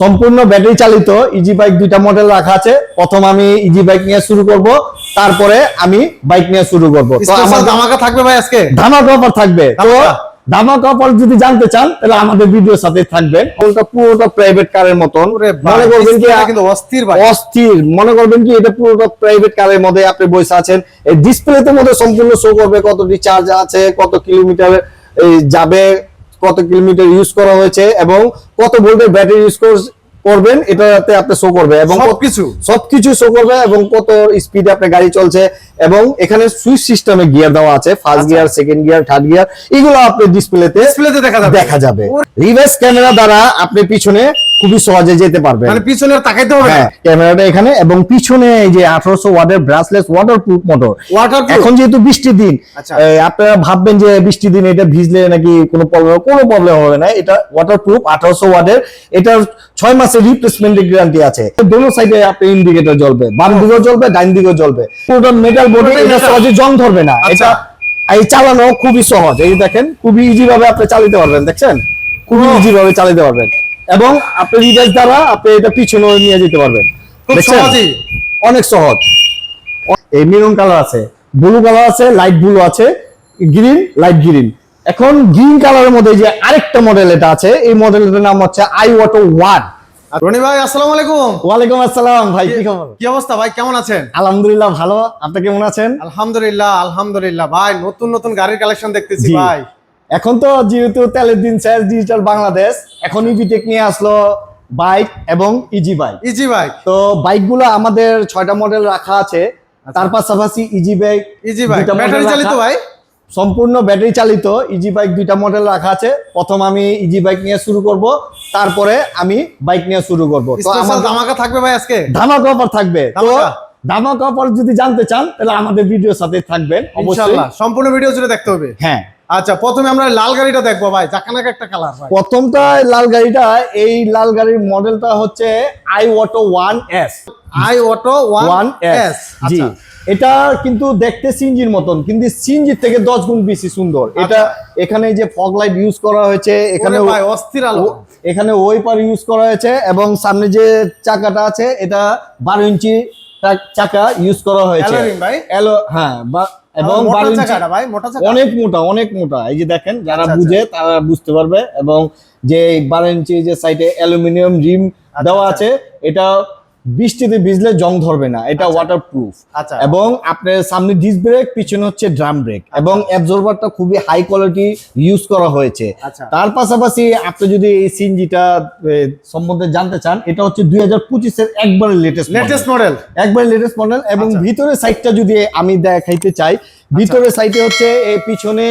সম্পূর্ণ ব্যাটারি চালিত easy bike দুইটা মডেল রাখা আছে। প্রথম আমি ইজি বাইক নিয়ে শুরু করব তারপরে আমি বাইক নিয়ে শুরু করব। তো আমার ধামাকা থাকবে ভাই আজকে? ধামাকা অফার থাকবে। তো ধামাকা। অফার যদি জানতে চান তাহলে আমাদের ভিডিওর সাথে থাকবেন। ওটা পুরোটা প্রাইভেট কারের মতন। মনে করবেন কি কিন্তু অস্থির ভাই। অস্থির। মনে করবেন কি এটা পুরোটা প্রাইভেট কারের মধ্যে আপনি বসে আছেন। এই ডিসপ্লেতে মধ্যে সম্পূর্ণ শো করবে কতটি চার্জ আছে কত কিলোমিটার এই যাবে। কত কিলোমিটার ইউজ করা হয়েছে এবং কত ভোল্টের ব্যাটারি ইউজ করবেন এটাতে আপনি শো করবে এবং সবকিছু। সবকিছু শো করবে এবং কত স্পিডে আপনার গাড়ি চলছে এবং এখানে সুইচ সিস্টেমে গিয়ার দেওয়া আছে first gear second gear third gear এগুলো আপনি ডিসপ্লেতে ডিসপ্লেতে দেখা যাবে। দেখা যাবে। রিভার্স ক্যামেরা দ্বারা আপনি পিছনে খুবই সহজে যেতে পারবে। মানে পিছনে তাকাইতে হবে হ্যাঁ ক্যামেরাটা এখানে এবং পিছনে এই যে আঠারোশো ওয়াটের ব্রাসলেস ওয়াটারপ্রুফ মোটর এখন যেহেতু বৃষ্টির দিন আচ্ছা। আপনারা ভাববেন যে বৃষ্টির দিন এটা ভিজলে নাকি কোনো প্রবলেম কোনো প্রবলেম হবে না এটা ওয়াটারপ্রুফ আঠারোশো ওয়াটের। এটার ছয় মাসের রিপ্লেসমেন্টের গ্যারান্টি আছে। দোনো সাইডে আপনি ইন্ডিকেটর জ্বলবে বাম দিকেও জ্বলবে ডাইন দিকেও জ্বলবে। পুরোটা মেটাল বডি এটা সহজে জং ধরবে না। আচ্ছা। এটা এই চালানো খুবই সহজ। এই দেখেন খুবই ইজি ভাবে আপনি চালাতে পারবেন দেখছেন? খুবই। ইজি ভাবে চালাতে পারবেন। এবং আপনি রিভার্স দ্বারা আপনি এটা পিছনে নিয়ে যেতে পারবেন। অনেক সহজ। এই মেরুন কালার আছে ব্লু কালার আছে লাইট ব্লু আছে গ্রিন লাইট গ্রিন এখন গ্রিন কালারের মধ্যে যে আরেকটা মডেল এটা আছে এই মডেলটার নাম হচ্ছে আই অটো ওয়ান রনি ভাই আসসালামু আলাইকুম। ওয়ালাইকুম আসসালাম ভাই কি খবর? কি অবস্থা ভাই কেমন আছেন? আলহামদুলিল্লাহ ভালো। আপনি কেমন আছেন? আলহামদুলিল্লাহ আলহামদুলিল্লাহ। ভাই নতুন নতুন গাড়ির কালেকশন দেখতেছি ভাই। এখন তো যেহেতু তেলের দিন শেষ ডিজিটাল বাংলাদেশ এখন ইভিটেক নিয়ে আসলো বাইক এবং ইজি বাইক ইজি ভাই তো বাইকগুলো আমাদের ছয়টা মডেল রাখা আছে তার পাশাপাশি easy bike easy model battery চালিত। ভাই সম্পূর্ণ ব্যাটারি চালিত ইজি বাইক দুইটা মডেল রাখা আছে। প্রথম আমি ইজি বাইক নিয়ে শুরু করব তারপরে আমি বাইক নিয়ে শুরু করব। তো আমার ধামাকা থাকবে ভাই আজকে? ধামাকা অফার থাকবে। তো ধামাকা। অফার যদি জানতে চান তাহলে আমাদের ভিডিওর সাথে থাকবেন অবশ্যই। ইনশাআল্লাহ সম্পূর্ণ ভিডিও জুড়ে দেখতে হবে। হ্যাঁ। আচ্ছা প্রথমে আমরা লাল গাড়িটা দেখব ভাই। জাকানাকা একটা কালার প্রথমটা লাল গাড়িটা এই লাল গাড়ির মডেলটা হচ্ছে I auto one S I auto one S জি। আচ্ছা। এটা কিন্তু দেখতে সিনজির মতন কিন্তু সিনজির থেকে দশ গুণ বেশি সুন্দর। এটা এখানে যে ফগ লাইট ইউজ করা হয়েছে এখানে অস্থির আলো। এখানে ওয়েপার ইউজ করা হয়েছে এবং সামনে যে চাকাটা আছে এটা বারো ইঞ্চি চাকা ইউজ করা হয়েছে। হ্যাঁ বা- এবং অনেক মোটা অনেক মোটা। এই যে দেখেন যারা আচ্ছা, বুঝে তারা বুঝতে পারবে। এবং যে বারো ইঞ্চি যে সাইডে অ্যালুমিনিয়াম রিম দেওয়া আচ্ছা। আছে এটা বৃষ্টিতে ভিজলে জং ধরবে না এটা ওয়াটার প্রুফ আচ্ছা। এবং আপনার সামনে ডিস ব্রেক পিছনে হচ্ছে ড্রাম ব্রেক এবং অ্যাবজর্ভারটা খুবই হাই কোয়ালিটি ইউজ করা হয়েছে। আচ্ছা। তার পাশাপাশি আপনি যদি এই সিনজিটা সম্বন্ধে জানতে চান এটা হচ্ছে দুই হাজার পঁচিশের একবারে লেটেস্ট লেটেস্ট মডেল একবারে লেটেস্ট মডেল এবং আচ্ছা। ভিতরের সাইডটা যদি আমি দেখাইতে চাই ভিতরের সাইডে হচ্ছে এই পিছনে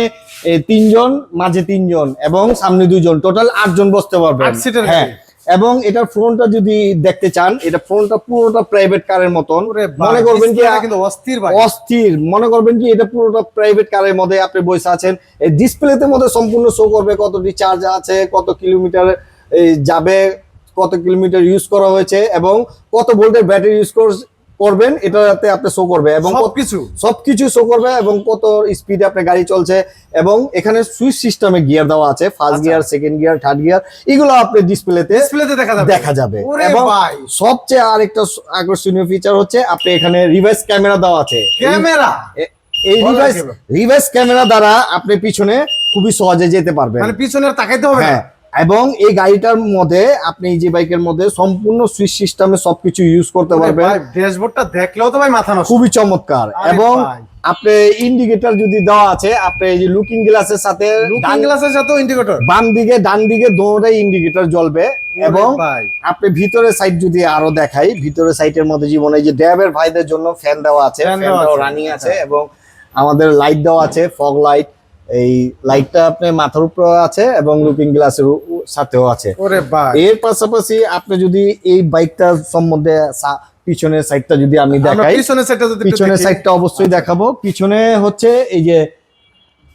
তিনজন মাঝে তিনজন এবং সামনে দুজন। টোটাল আটজন বসতে পারবেন। আট হ্যাঁ। এবং এটার ফোনটা যদি দেখতে চান এটা ফোনটা পুরোটা প্রাইভেট কারের মতন। মনে করবেন কি অস্থির অস্থির। মনে করবেন কি এটা পুরোটা প্রাইভেট কারের মধ্যে আপনি বসে আছেন। এই ডিসপ্লেতে মধ্যে সম্পূর্ণ শো করবে কতটি চার্জ আছে কত কিলোমিটার এই যাবে কত কিলোমিটার ইউজ করা হয়েছে এবং কত ভোল্টের ব্যাটারি ইউজ করবেন এটাতে আপনি শো করবে এবং সবকিছু। সবকিছু শো করবে এবং কত স্পিডে আপনার গাড়ি চলছে এবং এখানে সুইচ সিস্টেমে গিয়ার দেওয়া আছে first. Gear second gear third gear এগুলো আপনি ডিসপ্লেতে ডিসপ্লেতে দেখা যাবে। দেখা যাবে। এবং সবচেয়ে আরেকটা আকর্ষণীয় ফিচার হচ্ছে আপনি এখানে রিভার্স ক্যামেরা দেওয়া আছে। ক্যামেরা এই রিভার্স রিভার্স ক্যামেরা দ্বারা আপনি পিছনে খুবই সহজে যেতে পারবেন। মানে পিছনে তাকাইতে হবে না? হ্যাঁ। এবং এই গাড়িটার মধ্যে আপনি এই যে বাইকের মধ্যে সম্পূর্ণ সুইচ সিস্টেমে সবকিছু ইউজ করতে পারবেন। ড্যাশবোর্ডটা দেখলেও তো ভাই মাথা নষ্ট। খুবই চমৎকার। এবং আপনি ইন্ডিকেটর যদি দেওয়া আছে আপনি এই যে লুকিং গ্লাসের সাথে লুকিং গ্লাসের সাথে ইন্ডিকেটর বাম দিকে ডান দিকে দোনোটাই ইন্ডিকেটর জ্বলবে এবং আপনি ভিতরে সাইড যদি আরও দেখাই ভিতরে সাইটের মধ্যে জীবনে এই যে ড্যাবের ভাইদের জন্য ফ্যান দেওয়া আছে ফ্যান আছে, রানিং আছে। আচ্ছা। এবং আমাদের লাইট দেওয়া আছে ফগ লাইট এই লাইটটা আপনার মাথার উপরে আছে এবং লুকিং গ্লাসের সাথেও আছে। এর পাশাপাশি আপনি যদি এই বাইকটা সম্বন্ধে পিছনের সাইডটা যদি আমি দেখাই পিছনের সাইডটা যদি পিছনের সাইডটা অবশ্যই দেখাবো। পিছনে হচ্ছে এই যে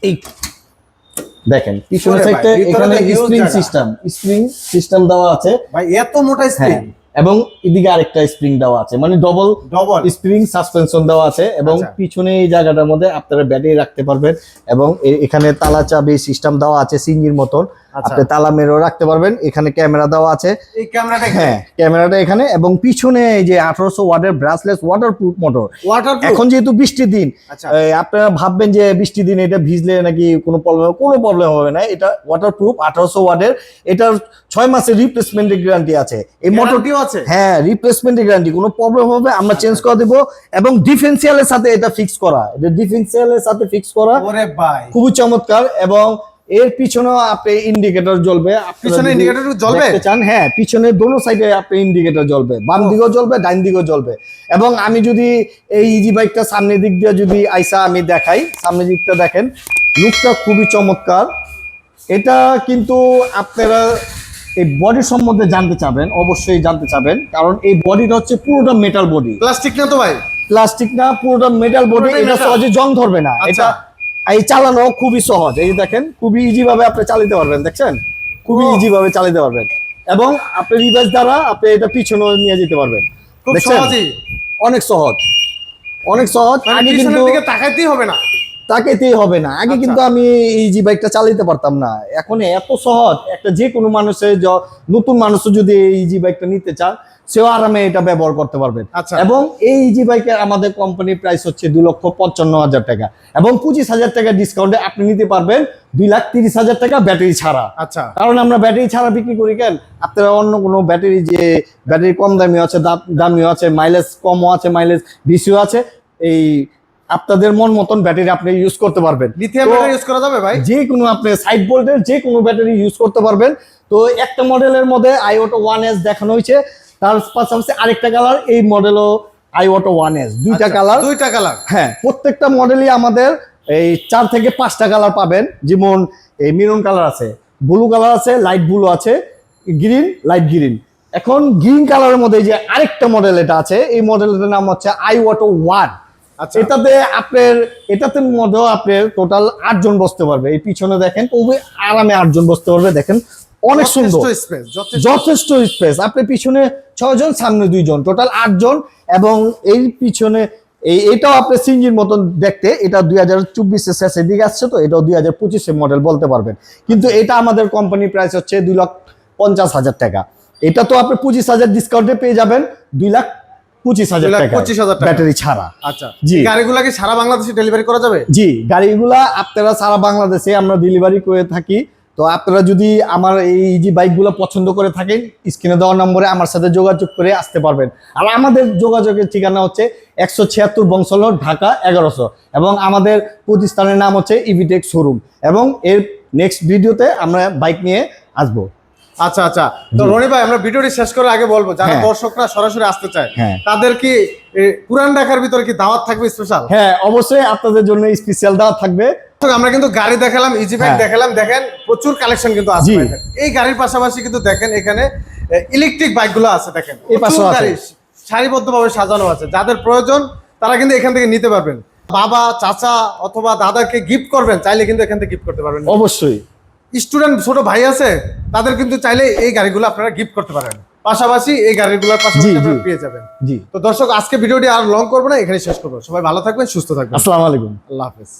এই দেখেন পিছনের সাইডটা এখানে স্প্রিং সিস্টেম স্প্রিং সিস্টেম দেওয়া আছে। ভাই এত মোটা হ্যাঁ। স্প্রিং এবং এদিকে আরেকটা স্প্রিং দেওয়া আছে মানে ডবল ডবল স্প্রিং সাসপেনশন দেওয়া আছে এবং আচ্ছা। পিছনে এই জায়গাটার মধ্যে আপনারা ব্যাটারি রাখতে পারবেন এবং এখানে তালা চাবি সিস্টেম দেওয়া আছে সিঙ্গির মতন। আপনি তালা মেরেও রাখতে পারবেন। এখানে ক্যামেরা দেওয়া আছে। এই ক্যামেরাটা হ্যাঁ ক্যামেরাটা এখানে এবং পিছনে এই যে আঠারোশো ওয়াটের ব্রাসলেস ওয়াটারপ্রুফ মোটর এখন যেহেতু বৃষ্টির দিন আচ্ছা। আপনারা ভাববেন যে বৃষ্টির দিন এটা ভিজলে নাকি কোনো প্রবলেম কোনো প্রবলেম হবে না। এটা ওয়াটারপ্রুফ আঠারোশো ওয়াটের। এটার ছয় মাসের রিপ্লেসমেন্টের গ্যারান্টি আছে। এই মোটরটিও আছে? হ্যাঁ রিপ্লেসমেন্টের গ্যারান্টি কোনো প্রবলেম হবে আমরা চেঞ্জ করে দেবো এবং ডিফেন্সিয়ালের সাথে এটা ফিক্স করা। এটা ডিফেন্সিয়ালের সাথে ফিক্স করা। ওরে ভাই। খুবই চমৎকার এবং এর পিছনেও আপনি ইন্ডিকেটর জ্বলবে। পিছনে indicator জ্বলবে? চান হ্যাঁ পিছনে দোনো সাইডে আপনি ইন্ডিকেটর জ্বলবে। বাম। দিকেও জ্বলবে ডাইন দিকেও জ্বলবে। এবং আমি যদি এই ইজি বাইকটা সামনের দিক দিয়ে যদি আইসা আমি দেখাই সামনের দিকটা দেখেন লুকটা খুবই চমৎকার। এটা কিন্তু আপনারা এই বডি সম্বন্ধে জানতে চাবেন অবশ্যই জানতে চাবেন। কারণ এই বডিটা হচ্ছে পুরোটা মেটাল বডি প্লাস্টিক না তো ভাই? প্লাস্টিক না পুরোটা মেটাল বডি এটা সহজে জং ধরবে না। আচ্ছা। এটা এই চালানো খুবই সহজ। এই দেখেন খুবই ইজি ভাবে আপনি চালাতে পারবেন দেখছেন? খুবই। ইজি ভাবে চালাতে পারবেন। এবং আপনি রিভার্স দ্বারা আপনি এটা পিছনে নিয়ে যেতে পারবেন। খুব সহজই। অনেক সহজ। অনেক সহজ। আমি পিছনের কিন্তু তাকাইতেই হবে না। তাকেতেই হবে না। আগে আচ্ছা। কিন্তু আমি এই জি বাইকটা চালাতে পারতাম না। এখন এত সহজ একটা যে কোনো মানুষের নতুন মানুষও যদি এই জি বাইকটা নিতে চান সেও আরামে এটা ব্যবহার করতে পারবেন আচ্ছা। এবং এই জি বাইকের আমাদের কোম্পানির প্রাইস হচ্ছে দু লক্ষ পঞ্চান্ন হাজার টাকা। এবং পঁচিশ হাজার টাকা ডিসকাউন্টে আপনি নিতে পারবেন দুই লাখ তিরিশ হাজার টাকা ব্যাটারি ছাড়া। আচ্ছা। কারণ আমরা ব্যাটারি ছাড়া বিক্রি করি কেন? আপনারা অন্য কোনো ব্যাটারি যে ব্যাটারি কম দামিও আছে দাম- দামিও আছে মাইলেজ কমও আছে মাইলেজ বেশিও আছে এই আপনাদের মন মতন ব্যাটারি আপনি ইউজ করতে পারবেন। লিথিয়াম ব্যাটারি ইউজ করা যাবে ভাই? যে কোনো আপনি সাইড ভোল্টের যে কোনো ব্যাটারি ইউজ করতে পারবেন। তো একটা মডেলের মধ্যে আইওটো ওয়ান এস দেখানো হয়েছে। তার পাশাপাশি আরেকটা কালার এই মডেলও আইওটো ওয়ান এস দুইটা আচ্ছা, কালার দুইটা কালার হ্যাঁ প্রত্যেকটা মডেলই আমাদের এই চার থেকে পাঁচটা কালার পাবেন। যেমন এই মেরুন কালার আছে ব্লু কালার আছে লাইট ব্লু আছে গ্রিন লাইট গ্রিন এখন গ্রিন কালারের মধ্যে যে আরেকটা মডেল এটা আছে এই মডেলটার নাম হচ্ছে আই অটো ওয়ান আচ্ছা এটাতে আপনার এটাতে মধ্যেও আপনার টোটাল আটজন বসতে পারবে। এই পিছনে দেখেন খুবই আরামে আটজন বসতে পারবে দেখেন। অনেক সুন্দর। যথেষ্ট। স্পেস আপনি পিছনে ছয়জন সামনে দুইজন টোটাল আটজন এবং এই পিছনে এই এটাও আপনি সিঞ্জির মতন দেখতে এটা দুই হাজার চব্বিশে শেষের দিকে আসছে তো এটাও দুই হাজার পঁচিশে মডেল বলতে পারবেন। কিন্তু এটা আমাদের কোম্পানির প্রাইস হচ্ছে দুই লাখ পঞ্চাশ হাজার টাকা। এটা তো আপনি পঁচিশ হাজার ডিসকাউন্টে পেয়ে যাবেন দুই লাখ পঁচিশ হাজার টাকা। পঁচিশ হাজার ব্যাটারি ছাড়া। আচ্ছা। জি। এই গাড়িগুলা কি সারা বাংলাদেশে ডেলিভারি করা যাবে? জি গাড়িগুলা আপনারা সারা বাংলাদেশে আমরা ডেলিভারি করে থাকি। তো আপনারা যদি আমার এই যে বাইকগুলো পছন্দ করে থাকেন স্ক্রিনে দেওয়া নম্বরে আমার সাথে যোগাযোগ করে আসতে পারবেন। আর আমাদের যোগাযোগের ঠিকানা হচ্ছে একশো ছিয়াত্তর বংশল ঢাকা এগারোশো। এবং আমাদের প্রতিষ্ঠানের নাম হচ্ছে ইভিটেক শোরুম এবং এর নেক্সট ভিডিওতে আমরা বাইক নিয়ে আসব। আচ্ছা আচ্ছা। তো রনি ভাই আমরা ভিডিওটি শেষ করে আগে বলব যারা হ্যাঁ। দর্শকরা সরাসরি আসতে চায় হ্যাঁ। তাদের কি পুরান ঢাকার ভিতরে কি দাওয়াত থাকবে স্পেশাল হ্যাঁ অবশ্যই আপনাদের জন্য স্পেশাল দেওয়া থাকবে। আমরা কিন্তু গাড়ি দেখালাম ইজি বাইক হ্যাঁ। দেখালাম দেখেন প্রচুর কালেকশন কিন্তু আছে এই গাড়ির পাশাপাশি কিন্তু দেখেন এখানে ইলেকট্রিক বাইকগুলো আছে দেখেন। এই আছে। গাড়ি সারিবদ্ধভাবে সাজানো আছে। যাদের প্রয়োজন তারা কিন্তু এখান থেকে নিতে পারবেন। বাবা চাচা অথবা দাদাকে গিফট করবেন চাইলে কিন্তু এখান থেকে গিফট করতে পারবেন। অবশ্যই। স্টুডেন্ট ছোট ভাই আছে তাদের কিন্তু চাইলে এই গাড়িগুলো আপনারা গিফট করতে পারেন। পাশাপাশি এই গাড়িগুলোর পাশাপাশি আপনারা পেয়ে যাবেন। জি। তো দর্শক আজকে ভিডিওটি আর লং করব না এখানে শেষ করব। সবাই ভালো থাকবেন সুস্থ থাকবেন। আসসালামু আলাইকুম। আল্লাহ হাফেজ।